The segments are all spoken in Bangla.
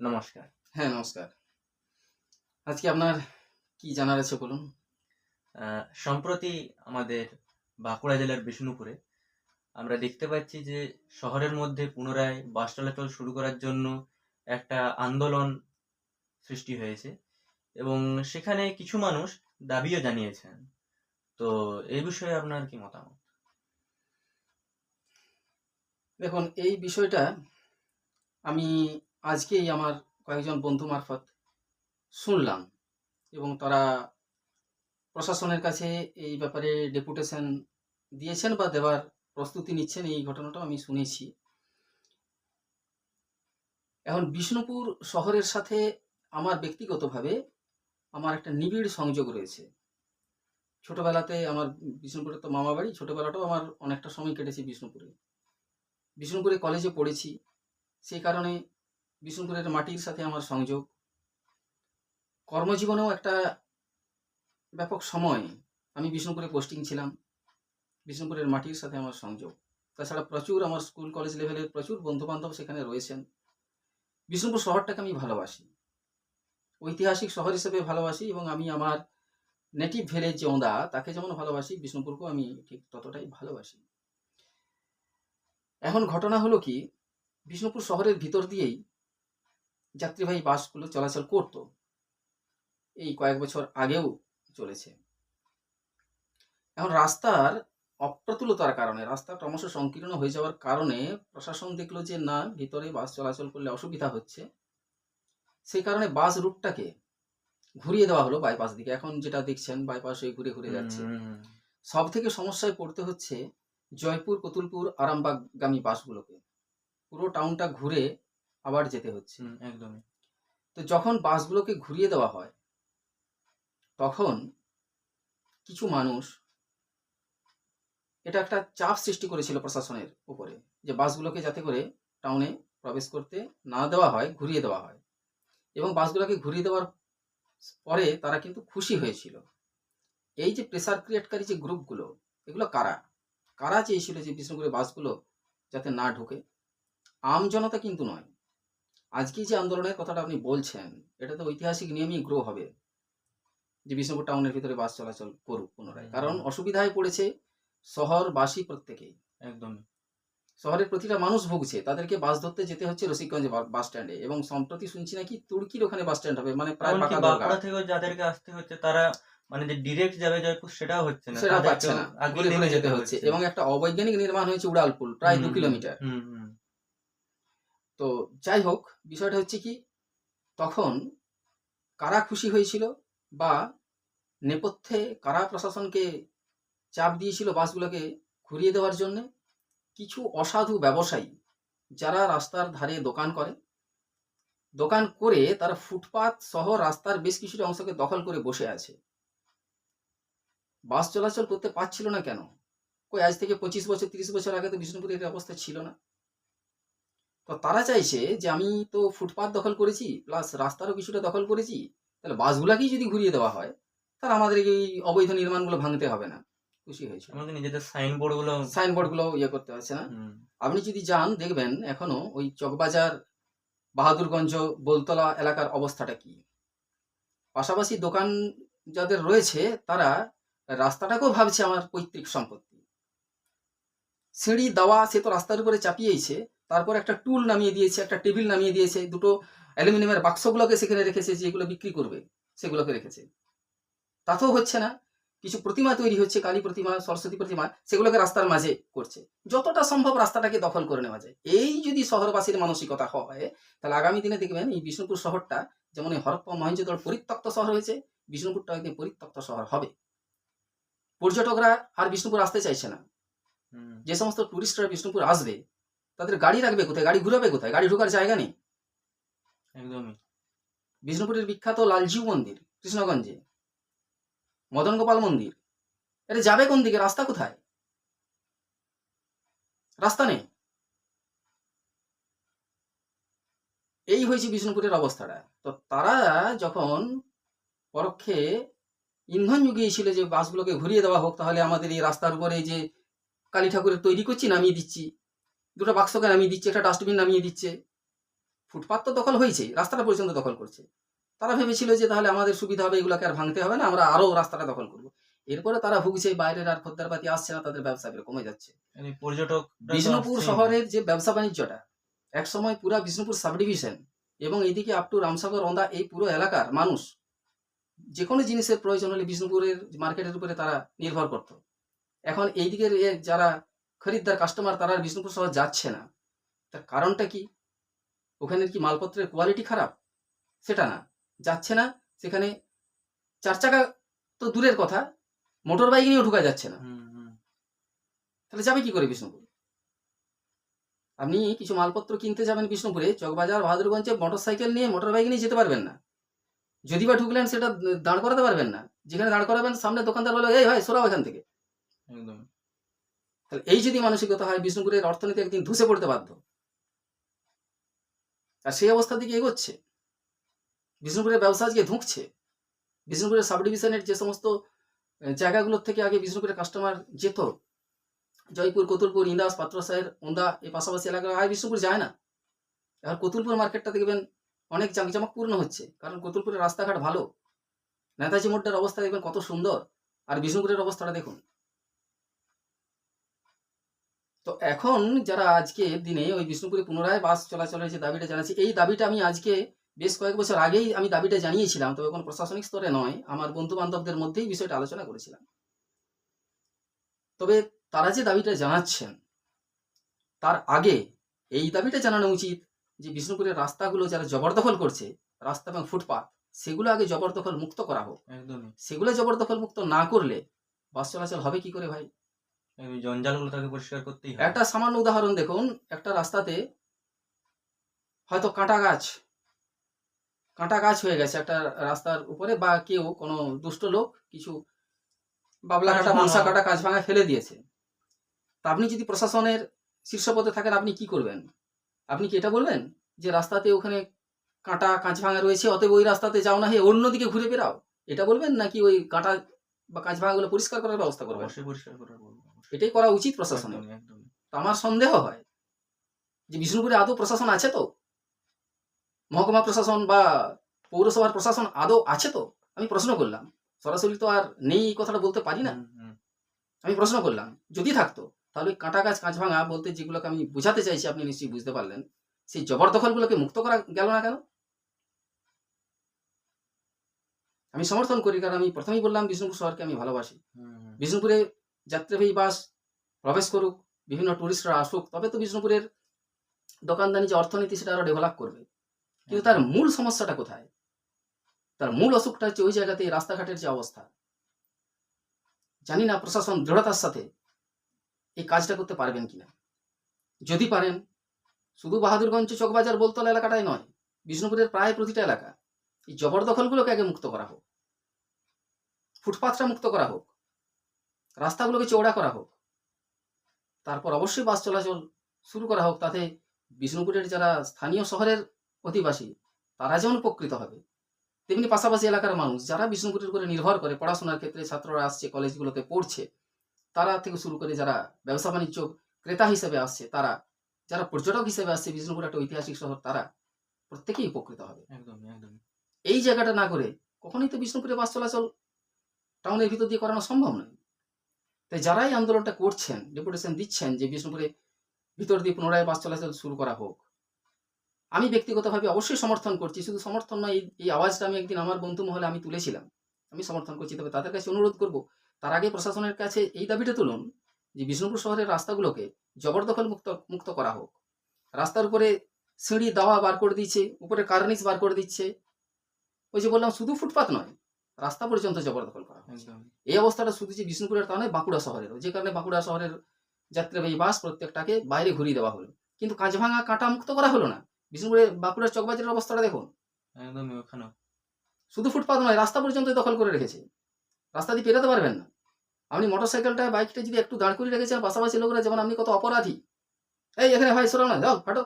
নমস্কার। হ্যাঁ নমস্কার। আজকে আপনার কি জানার আছে বলুন? সম্প্রতি আমাদের বাঁকুড়া জেলার বিষ্ণুপুরে আমরা দেখতে পাচ্ছি যে শহরের মধ্যে পুনরায় বাস চলাচল শুরু করার জন্য একটা আন্দোলন সৃষ্টি হয়েছে এবং সেখানে কিছু মানুষ দাবিও জানিয়েছেন। তো এই বিষয়ে আপনার কি মতামত? দেখুন এই বিষয়টা আমি আজকেই আমার কয়েকজন বন্ধু মারফত শুনলাম এবং তারা প্রশাসনের কাছে এই ব্যাপারে ডেপুটেশন দিয়েছেন বা দেওয়ার প্রস্তুতি নিচ্ছেন, এই ঘটনাটাও আমি শুনেছি। এখন বিষ্ণুপুর শহরের সাথে আমার ব্যক্তিগতভাবে আমার একটা নিবিড় সংযোগ রয়েছে। ছোটবেলাতে আমার বিষ্ণুপুরে তো মামা বাড়ি, ছোটবেলাটাও আমার অনেকটা সময় কেটেছে বিষ্ণুপুরে। বিষ্ণুপুরে কলেজে পড়েছি, সেই কারণে বিষ্ণুপুরের মাটির সাথে আমার সংযোগ। কর্মজীবনেও একটা ব্যাপক সময় আমি বিষ্ণুপুরে পোস্টিং ছিলাম। বিষ্ণুপুরের মাটির সাথে আমার সংযোগ। তাছাড়া প্রচুর আমার স্কুল কলেজ লেভেলের প্রচুর বন্ধু বান্ধব সেখানে রয়েছেন। বিষ্ণুপুর শহরটাকে আমি ভালোবাসি। ঐতিহাসিক শহর হিসেবে ভালোবাসি এবং আমি আমার নেটিভ ভিলেজ যে ওঁদা, তাকে যেমন ভালোবাসি, বিষ্ণুপুরকেও আমি ঠিক ততটাই ভালোবাসি। এখন ঘটনা হলো কি, বিষ্ণুপুর শহরের ভিতর দিয়েই যাত্রীবাহী বাসগুলো চলাচল করত। এই কয়েক বছর আগেও চলেছে। এখন রাস্তার অপ্রতুলতার কারণে রাস্তা ক্রমশ সংকীর্ণ হয়ে যাওয়ার কারণে প্রশাসন দেখল যে না ভিতরে বাস চলাচল করলে অসুবিধা হচ্ছে। সেই কারণে বাস রুটটাকে ঘুরিয়ে দেওয়া হলো বাইপাস দিকে। এখন যেটা দেখছেন বাইপাস হয়ে ঘুরে ঘুরে যাচ্ছে। সব থেকে সমস্যায় পড়তে হচ্ছে জয়পুর কতুলপুর আরামবাগগামী বাসগুলোকে। পুরো টাউনটা ঘুরে আবার যেতে হচ্ছে। একদমই। তো যখন বাসগুলোকে ঘুরিয়ে দেওয়া হয় তখন কিছু মানুষ এটা একটা চাপ সৃষ্টি করেছিল প্রশাসনের উপরে যে বাসগুলোকে যাতে করে টাউনে প্রবেশ করতে না দেওয়া হয় ঘুরিয়ে দেওয়া হয়। এবং বাসগুলোকে ঘুরিয়ে দেওয়ার পরে তারা কিন্তু খুশি হয়েছিল। এই যে প্রেসার ক্রিয়েটকারী যে গ্রুপগুলো এগুলো কারা? কারা চেয়েছিল যে বিষ্ণুপুরে বাসগুলো যাতে না ঢুকে? আম জনতা কিন্তু নয়। আজকে যে আন্দোলনের কথাটা আপনি বলছেন এটা তো ঐতিহাসিক নিয়মই গ্রো হবে। যে বিষ্ণুপুর টাউনের ভিতরে বাস চলাচল করুক পুনরায়। কারণ অসুবিধায় পড়েছে শহরবাসী প্রত্যেকেই। একদম শহরের প্রতিটা মানুষ ভুগছে। তাদেরকে বাস ধরতে যেতে হচ্ছে রসিকগঞ্জ বাস স্ট্যান্ডে এবং সম্প্রতি শুনছি নাকি তুর্কির ওখানে বাস স্ট্যান্ড হবে মানে প্রায়। বাঁকুড়া থেকেও যাদেরকে আসতে হচ্ছে তারা মানে যে ডিরেক্ট যাবে জয়পুর সেটাও হচ্ছে না। সেটা পাচ্ছে না। যেতে হচ্ছে। এবং একটা অবৈজ্ঞানিক নির্মাণ হয়েছে উড়ালপুল প্রায় দু কিলোমিটার। তো যাই হোক, বিষয়টা হচ্ছে কি, তখন কারা খুশি হয়েছিল বা নেপথ্যে কারা প্রশাসনকে চাপ দিয়েছিল বাসগুলোকে ঘুরিয়ে দেওয়ার জন্য, কিছু অসাধু ব্যবসায়ী যারা রাস্তার ধারে দোকান করে দোকান করে তারা ফুটপাত সহ রাস্তার বেশ কিছুটা অংশকে দখল করে বসে আছে। বাস চলাচল করতে পারছিল না কেন? কই, আজ থেকে পঁচিশ বছর, তিরিশ বছর আগে তো বিষ্ণুপুরের এই অবস্থা ছিল না। তো তারা চাইছে যে আমি তো ফুটপাথ দখল করেছি প্লাস রাস্তারও কিছুটা দখল করেছি তাহলে বাসগুলাকেই যদি ঘুরিয়ে দেওয়া হয় তাহলে আমাদের এই অবৈধ নির্মাণগুলো ভাঙতে হবে না। খুশি হয়েছিল এমনকি নিজেদের সাইনবোর্ডগুলো সাইনবোর্ডগুলো ইয়ে করতে হচ্ছে না। আপনি যদি যান দেখবেন এখনও ওই চকবাজার বাহাদুরগঞ্জ বোলতলা এলাকার অবস্থাটা কি? পাশাপাশি দোকান যাদের রয়েছে তারা রাস্তাটাকেও ভাবছে আমার পৈতৃক সম্পত্তি। সিঁড়ি দেওয়া সে তো রাস্তার উপরে চাপিয়েছে তারপর একটা টুল নামিয়ে দিয়েছে একটা টেবিল নামিয়ে দিয়েছে দুটো অ্যালুমিনিয়ামের বাক্সগুলোকে সেখানে রেখেছে যেগুলো বিক্রি করবে সেগুলোকে রেখেছে। তাতেও হচ্ছে না। কিছু প্রতিমা তৈরি হচ্ছে কালী প্রতিমা সরস্বতী প্রতিমা সেগুলোকে রাস্তার মাঝে করছে। যতটা সম্ভব রাস্তাটাকে দখল করে নেওয়া যায়। এই যদি শহরবাসীর মানসিকতা হয় তাহলে আগামী দিনে দেখবেন এই বিষ্ণুপুর শহরটা যেমন এই হরপ্পা মহেঞ্জোদড় পরিত্যক্ত শহর হয়েছে বিষ্ণুপুরটা একদিন পরিত্যক্ত শহর হবে। পর্যটকরা আর বিষ্ণুপুর আসতে চাইছে না। যে সমস্ত টুরিস্টরা বিষ্ণুপুর আসবে তাদের গাড়ি রাখবে কোথায়? গাড়ি ঘুরাবে কোথায়? গাড়ি ঢোকার জায়গা নেই। একদমই। বিষ্ণুপুরের বিখ্যাত লালজিউ মন্দির কৃষ্ণগঞ্জে। মদন গোপাল মন্দির। এটা যাবে কোন দিকে? রাস্তা কোথায়? রাস্তা নেই। এই হয়েছে বিষ্ণুপুরের অবস্থাটা। তো তারা যখন পরোক্ষে ইন্ধন জুগিয়েছিল যে বাসগুলোকে ঘুরিয়ে দেওয়া হোক তাহলে আমাদের এই রাস্তার উপরে যে কালী ঠাকুরের তৈরি করছি নামিয়ে দিচ্ছি। দুটো বাক্সকে নামিয়ে দিচ্ছে একটা ডাস্টবিন নামিয়ে দিচ্ছে। ফুটপাত তো দখল হয়েছে রাস্তাটা পর্যন্ত দখল করছে। তারা ভেবেছিল যে তাহলে আমাদের সুবিধা হবে এগুলোকে আর ভাঙতে হবে না আমরা আরও রাস্তাটা দখল করব। এরপরে তারা ভুগছে বাইরের আর খদ্দারপাতি আসছে না তাদের ব্যবসা কমে যাচ্ছে। পর্যটক বিষ্ণুপুর শহরের যে ব্যবসা বাণিজ্যটা একসময় পুরা বিষ্ণুপুর সাব ডিভিশন এবং এইদিকে আপ টু রামসাগর রন্দা এই পুরো এলাকার মানুষ যে কোনো জিনিসের প্রয়োজন হলে বিষ্ণুপুরের মার্কেটের উপরে তারা নির্ভর করত। এখন এই দিকের এ যারা খরিদ্দার কাস্টমার তারা আর বিষ্ণুপুর শহর যাচ্ছে না। তার কারণটা কি? ওখানের কি মালপত্রের কোয়ালিটি খারাপ? সেটা না। যাচ্ছে না সেখানে চার চাকা তো দূরের কথা মোটর বাইক নিয়েও ঢুকা যাচ্ছে না। তাহলে যাবে কি করে বিষ্ণুপুর? আপনি কিছু মালপত্র কিনতে যাবেন বিষ্ণুপুরে চকবাজার বাহাদুরগঞ্জে মোটর সাইকেল নিয়ে মোটর বাইক নিয়ে যেতে পারবেন না। যদি বা ঢুকলেন সেটা দাঁড় করাতে পারবেন না। যেখানে দাঁড় করাবেন সামনে দোকানদার বলে এই ভাই সরাও এখান থেকে। একদম। তাহলে এই যদি মানসিকতা হয়, বিষ্ণুপুরের অর্থনীতি একদিন ধসে পড়তে বাধ্য। আর সেই অবস্থা দিকে এগোচ্ছে। বিষ্ণুপুরের ব্যবসা আজকে ধুঁকছে। বিষ্ণুপুরের সাব ডিভিশনের যে সমস্ত জায়গাগুলোর থেকে আগে বিষ্ণুপুরের কাস্টমার যেত, জয়পুর, কতুলপুর, ইন্দাস, পাত্রসাহের, ওন্দা, এই পাশাপাশি এলাকা আর বিষ্ণুপুর যায় না। এখন কতুলপুর মার্কেটটা দেখবেন অনেক জাঁকজমকপূর্ণ হচ্ছে, কারণ কতুলপুরের রাস্তাঘাট ভালো। নেতাজি মোড়টার অবস্থা দেখবেন কত সুন্দর। আর বিষ্ণুপুরের অবস্থাটা দেখুন তো এখন যারা আজকে দিনে ওই বিষ্ণুপুরে পুনরায় বাস চলাচলের যে দাবিটা জানাচ্ছি এই দাবিটা আমি আজকে বেশ কয়েক বছর আগেই আমি দাবিটা জানিয়েছিলাম তবে কোনো প্রশাসনিক স্তরে নয় আমার বন্ধু বান্ধবদের মধ্যেই বিষয়টা আলোচনা করেছিলাম। তবে তারা যে দাবিটা জানাচ্ছেন তার আগে এই দাবিটা জানানো উচিত যে বিষ্ণুপুরের রাস্তাগুলো যারা জবরদখল করছে রাস্তা এবং ফুটপাত সেগুলো আগে জবরদখল মুক্ত করা হোক। একদমই। সেগুলো জবরদখল মুক্ত না করলে বাস চলাচল হবে কি করে ভাই? জঞ্জালগুলো তাকে পরিষ্কার করতেই হবে একটা সামান্য উদাহরণ দেখুন একটা রাস্তাতে হয়তো কাঁটা গাছ কাঁটা গাছ হয়ে গেছে একটা রাস্তার উপরে বা কেউ কোনো দুষ্ট লোক কিছু বাবলা কাটা কাঁচ মনসা কাটা কাজ ভাঙা ফেলে দিয়েছে। তা আপনি যদি প্রশাসনের শীর্ষ পদে থাকেন আপনি কি করবেন? আপনি কি এটা বলবেন? যে রাস্তাতে ওখানে কাঁটা কাঁচ ভাঙা রয়েছে অতএব ওই রাস্তাতে যাও না হে অন্যদিকে ঘুরে বেরাও এটা বলবেন নাকি ওই কাঁটা বা কাঁচ ভাঙাগুলো পরিষ্কার করার ব্যবস্থা করবে অবশ্যই পরিষ্কার করার এটাই করা উচিত প্রশাসনের। আমার সন্দেহ হয় যে বিষ্ণুপুরে আদৌ প্রশাসন আছে তো? মহকুমা প্রশাসন বা পৌরসভার প্রশাসন আদৌ আছে তো? আমি প্রশ্ন করলাম। সরাসরি তো আর নেই এই কথাটা বলতে পারি না। আমি প্রশ্ন করলাম যদি থাকতো তাহলে ওই কাঁটা গাছ কাঁচ ভাঙা বলতে যেগুলোকে আমি বোঝাতে চাইছি আপনি নিশ্চয়ই বুঝতে পারলেন সেই জবরদখলগুলোকে মুক্ত করা গেল না কেন? আমি সমর্থন করি কারণ আমি প্রথমেই বললাম বিষ্ণুপুর শহরকে আমি ভালোবাসি। বিষ্ণুপুরে যাত্রীবাহী বাস প্রবেশ করুক বিভিন্ন টুরিস্টরা আসুক তবে তো বিষ্ণুপুরের দোকানদানি যে অর্থনীতি সেটা আরও ডেভেলপ করবে। কিন্তু তার মূল সমস্যাটা কোথায়? তার মূল অসুখটা হচ্ছে ওই জায়গাতে রাস্তাঘাটের যে অবস্থা। জানি না প্রশাসন দৃঢ়তার সাথে এই কাজটা করতে পারবেন কিনা। যদি পারেন শুধু বাহাদুরগঞ্জ চকবাজার বলতলা এলাকাটাই নয় বিষ্ণুপুরের প্রায় প্রতিটা এলাকা। এই জবরদখলগুলোকে আগে মুক্ত করা হোক। ফুটপাথটা মুক্ত করা হোক। রাস্তাগুলোকে চওড়া করা হোক। তারপর অবশ্যই বাস চলাচল শুরু করা হোক। তাতে বিষ্ণুপুরের যারা স্থানীয় শহরের অধিবাসী, তারা যেমন উপকৃত হবে, তেমনি পাশাপাশি এলাকার মানুষ যারা বিষ্ণুপুরের উপরে নির্ভর করে পড়াশোনার ক্ষেত্রে ছাত্ররা আসছে, কলেজগুলোতে পড়ছে, তারা থেকে শুরু করে যারা ব্যবসা বাণিজ্য ক্রেতা হিসেবে আসছে, তারা যারা পর্যটক হিসেবে আসছে, বিষ্ণুপুর একটা ঐতিহাসিক শহর, তারা প্রত্যেকেই উপকৃত হবে। একদমই একদমই। এই জায়গাটা না করে কখনোই তো বিষ্ণুপুরে বাস চলাচল টাউনের ভিতর দিয়ে করানো সম্ভব নয়। তাই যারাই আন্দোলনটা করছেন, ডেপুটেশন দিচ্ছেন যে বিষ্ণুপুরে ভিতর দিয়ে পুনরায় বাস চলাচল শুরু করা হোক, আমি ব্যক্তিগতভাবে অবশ্যই সমর্থন করছি। শুধু সমর্থন নয়, এই- আওয়াজটা আমি একদিন আমার বন্ধু মহলে আমি তুলেছিলাম। আমি সমর্থন করছি, তবে তাদের কাছে অনুরোধ করব, তার আগে প্রশাসনের কাছে এই দাবিটা তুলুন যে বিষ্ণুপুর শহরের রাস্তাগুলোকে জবরদখল মুক্ত মুক্ত করা হোক। রাস্তার উপরে সিঁড়ি, দাওয়া বার করে দিচ্ছে উপরে কার্নিস বার করে দিচ্ছে ওই যে বললাম শুধু ফুটপাত নয় রাস্তা পর্যন্ত জবরদখল করা হয়েছে। এই অবস্থাটা শুধু যে বিষ্ণুপুরের তা নয় বাঁকুড়া শহরের যে কারণে বাঁকুড়া শহরের যাত্রীবাহী বাস প্রত্যেকটাকে বাইরে ঘুরিয়ে দেওয়া হলো। কিন্তু কাঁচ ভাঙা কাঁটা মুক্ত করা হলো না। বিষ্ণুপুরের বাঁকুড়ার চকবাজারের অবস্থাটা দেখুন। একদমই শুধু ফুটপাত নয় রাস্তা পর্যন্ত দখল করে রেখেছে। রাস্তা দিয়ে পেরোতে পারবেন না। আপনি মোটর সাইকেলটা বাইকটা যদি একটু দাঁড় করিয়ে রেখেছেন পাশাপাশি লোকরা যেমন আপনি কত অপরাধী। এই এখানে ভাই সরাও না যাও ফাটো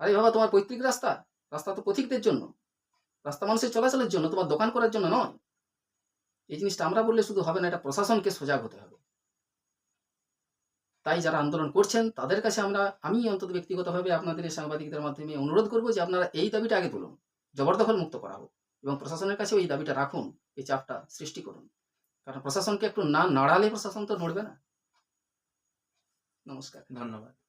আরে বাবা তোমার পৈতৃক রাস্তা? রাস্তা তো পথিকদের জন্য। রাস্তা মানুষের চলাচলের জন্য, তোমার দোকান করার জন্য নয়। এই জিনিসটা আমরা বললে শুধু হবে না, এটা প্রশাসনকে সজাগ হতে হবে। তাই যারা আন্দোলন করছেন, তাদের কাছে আমরা, আমি অন্তত ব্যক্তিগতভাবে আপনাদের এই সাংবাদিকদের মাধ্যমে অনুরোধ করব যে আপনারা এই দাবিটা আগে তুলুন জবরদখল মুক্ত করা হোক এবং প্রশাসনের কাছে এই দাবিটা রাখুন, এই চাপটা সৃষ্টি করুন। কারণ প্রশাসনকে একটু না নাড়ালে প্রশাসন তো নড়বে না। নমস্কার। ধন্যবাদ।